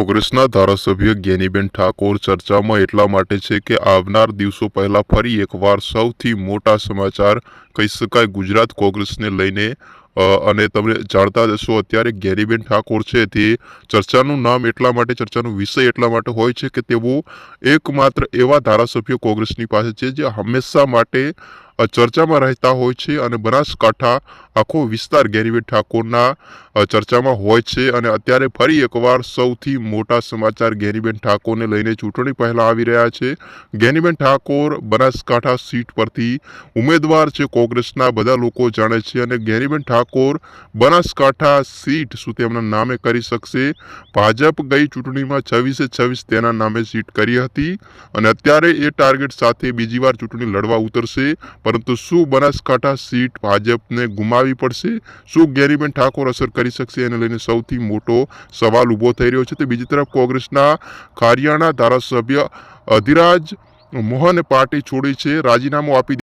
કોંગ્રેસના ધારાસભ્ય જ્ઞાનીબેન ઠાકોર ચર્ચામાં એટલા માટે છે કે આવનાર દિવસો પહેલા ફરી એકવાર સૌથી મોટા સમાચાર કહી શકાય ગુજરાત કોંગ્રેસને લઈને. અને તમે જાણતા જશો અત્યારે જ્ઞાનીબેન ઠાકોર છે તે ચર્ચાનું નામ એટલા માટે, ચર્ચાનો વિષય એટલા માટે હોય છે કે તેઓ એકમાત્ર એવા ધારાસભ્ય કોંગ્રેસની પાસે છે જે હંમેશા માટે ચર્ચામાં રહેતા હોય છે અને બનાસકાંઠા આખો વિસ્તાર ગેરીબેન ઠાકોરના ચર્ચામાં હોય છે અને અત્યારે ફરી એકવાર સૌથી મોટા સમાચાર ગેરીબેન ઠાકોરને લઈને ચૂંટણી પહેલાં આવી રહ્યા છે. ગેરીબેન ઠાકોર બનાસકાંઠા સીટ પરથી ઉમેદવાર છે, કોંગ્રેસના બધા લોકો જાણે છે અને ગેરીબેન ઠાકોર બનાસકાંઠા સીટ શું તેમના નામે કરી શકશે? ભાજપ ગઈ ચૂંટણીમાં છવ્વીસે છવ્વીસ તેના નામે સીટ કરી હતી અને અત્યારે એ ટાર્ગેટ સાથે બીજી વાર ચૂંટણી લડવા ઉતરશે. પરંતુ શું બનાસકાંઠા સીટ ભાજપને ગુમાવી પડશે? શું ગેરીબેન ઠાકોર અસર કરી શકશે? એને લઈને સૌથી મોટો સવાલ ઊભો થઈ રહ્યો છે. તો બીજી તરફ કોંગ્રેસના કારિયાણા ધારાસભ્ય અધિરાજ મોહન પાર્ટી છોડી છે. રાજીનામું આપી